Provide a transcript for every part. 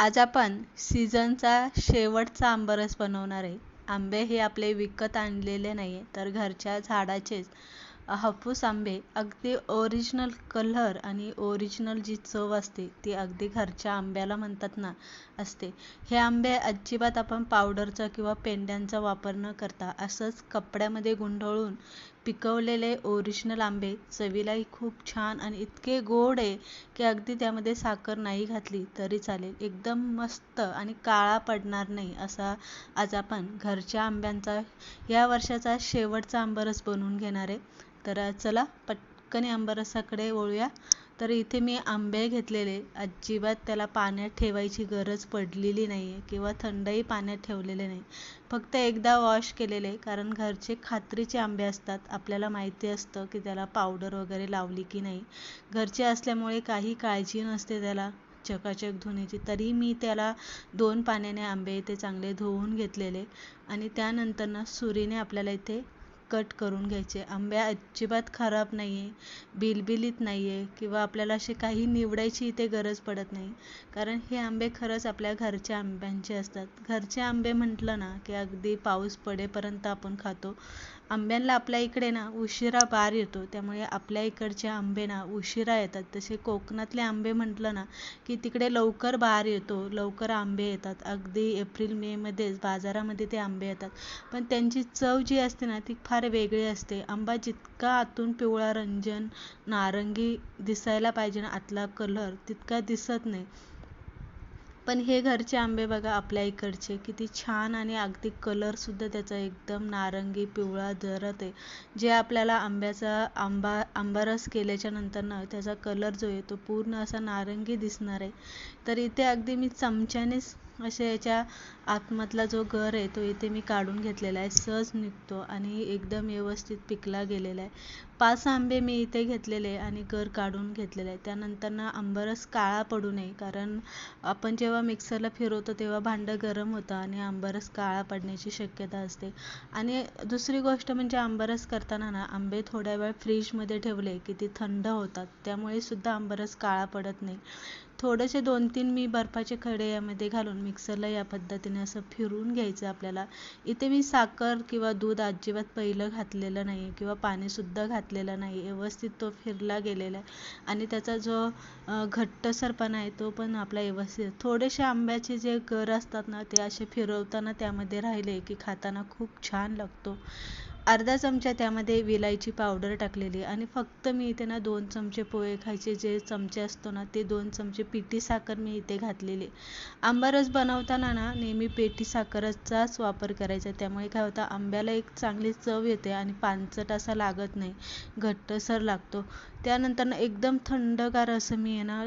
आज आपण सीझनचा शेवटचा आंबरस बनवणार आहे. आंबे हे आपले विकत आणलेले नाही आहे तर घरच्या झाडाचेच. हापूस आंबे अगदी ओरिजिनल कलर आणि ओरिजिनल जी चव असते ती अगदी घरच्या आंब्याला म्हणतात ना असते. हे आंबे अजिबात आपण पावडरचा किंवा पेंड्यांचा वापर न करता असंच कपड्यामध्ये गुंडळून पिकवलेले ओरिजिनल आंबे चवीलाही खूप छान आणि इतके गोड आहे की अगदी त्यामध्ये साखर नाही घातली तरी चालेल. एकदम मस्त आणि काळा पडणार नाही असा आज आपण घरच्या आंब्यांचा या वर्षाचा शेवटचा आंबरस बनवून घेणार आहे. तर चला पटकन आंबरसाकडे वळूया. तर इथे मी आंबे घेतलेले. अजिबात त्याला पाण्यात ठेवायची गरज पडलेली नाही आहे किंवा थंडही पाण्यात ठेवलेले नाही. फक्त एकदा वॉश केलेले कारण घरचे खात्रीचे आंबे असतात. आपल्याला माहिती असतं की त्याला पावडर वगैरे लावली की नाही. घरचे असल्यामुळे काही काळजी नसते त्याला. चकाचक धुण्याची. तरी मी त्याला दोन पाण्याने आंबे इथे चांगले धुवून घेतलेले. आणि त्यानंतर ना सुरीने आपल्याला इथे कट करून घ्यायचे. आंबे अजिबात खराब नाही आहे बिलबिलीत नाही आहे किंवा आपल्याला असे काही निवडायची इथे गरज पडत नाही. कारण हे आंबे खरंच आपल्या घरच्या आंब्यांचे असतात. घरचे आंबे म्हटलं ना की अगदी पाऊस पडेपर्यंत आपण खातो. आंब्यांना आपल्या इकडे ना उशिरा बार येतो. त्यामुळे आपल्या इकडचे आंबे ना उशिरा येतात. तसे कोकणातले आंबे म्हटलं ना की तिकडे लवकर बार येतो लवकर आंबे येतात. अगदी एप्रिल मेमध्येच बाजारामध्ये ते आंबे येतात. पण त्यांची चव जी असते ना ती फार वेगळी असते. आंबा जितका आतून पिवळा रंजन नारंगी दिसायला पाहिजे ना आतला कलर तितका दिसत नाही. पण हे घरचे आंबे बघा आपल्या इकडचे. किती छान आणि अगदी कलरसुद्धा त्याचा एकदम नारंगी पिवळा जरत आहे. जे आपल्याला आंब्याचा आंबा आंबारस केल्याच्यानंतर त्याचा कलर जो आहे तो पूर्ण असा नारंगी दिसणार आहे. तर इथे अगदी मी चमच्यानेच अशा याच्या आतमधला जो गर आहे तो इथे मी काढून घेतलेला आहे. सहज निघतो आणि एकदम व्यवस्थित पिकला गेलेला आहे. पाच आंबे मी इथे घेतलेले आणि गर काढून घेतलेले आहे. त्यानंतर ना आंबरस काळा पडू नये कारण आपण जेव्हा मिक्सरला फिरवतो तेव्हा भांडं गरम होतं आणि आंबरस काळा पडण्याची शक्यता असते. आणि दुसरी गोष्ट म्हणजे आंबरस करताना ना आंबे थोड्या वेळ फ्रीजमध्ये ठेवले की ते थंड होतात. त्यामुळे सुद्धा आंबरस काळा पडत नाही. थोडेसे दोन तीन मी बर्फाचे खडे यामध्ये घालून मिक्सरला या पद्धतीने असं फिरवून घ्यायचं आपल्याला. इथे मी साखर किंवा दूध अजिबात पहिलं घातलेलं नाही आहे किंवा पाणीसुद्धा घातलेलं नाही व्यवस्थित तो फिरला गेलेला आहे. आणि त्याचा जो घट्टसरपणा आहे तो पण आपला व्यवस्थित थोडेसे आंब्याचे जे गर असतात ना ते असे फिरवताना त्यामध्ये राहिले की खाताना खूप छान लागतो. अर्धा चमचा त्यामध्ये विलायची पावडर टाकलेली आणि फक्त मी इथे ना दोन चमचे पोहे खायचे जे चमचे असतो ना ते दोन चमचे पिठी साखर मी इथे घातलेली. आंबा रस बनवताना ना नेहमी पेठी साखरचाच वापर करायचा त्यामुळे काय होतं आंब्याला एक चांगली चव येते आणि पानचट असा लागत नाही घट्टसर लागतो. त्यानंतर ना एकदम थंडगार असं मी आहे ना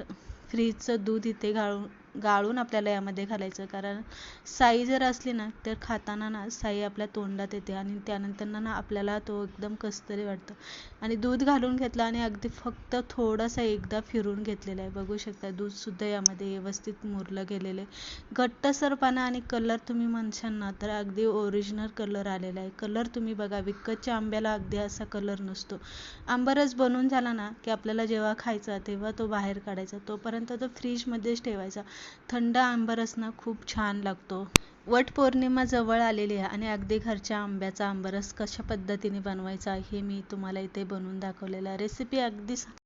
फ्रीजचं दूध इथे गाळून गाळून आपल्याला यामध्ये घालायचं. कारण साई जर असली ना तर खाताना ना साई आपल्या तोंडात येते आणि त्यानंतर ना आपल्याला तो एकदम कसतरी वाटतं. आणि दूध घालून घेतलं आणि अगदी फक्त थोडासा एकदा फिरून घेतलेला आहे. बघू शकता दूधसुद्धा यामध्ये व्यवस्थित मुरलं गेलेलं आहे. घट्टसरपणा आणि कलर तुम्ही म्हणशाल ना तर अगदी ओरिजिनल कलर आलेला आहे. कलर तुम्ही बघा विकतच्या आंब्याला अगदी असा कलर नसतो. आंबरच बनवून झाला ना की आपल्याला जेव्हा खायचा तेव्हा तो बाहेर काढायचा. तोपर्यंत तो फ्रीजमध्येच ठेवायचा. थंड आंबरसना खूप छान लागतो. वटपौर्णिमा जवळ आलेली आहे आणि अगदी घरच्या आंब्याचा आंबरस कशा पद्धतीने बनवायचा हे मी तुम्हाला इथे बनवून दाखवलेला रेसिपी अगदी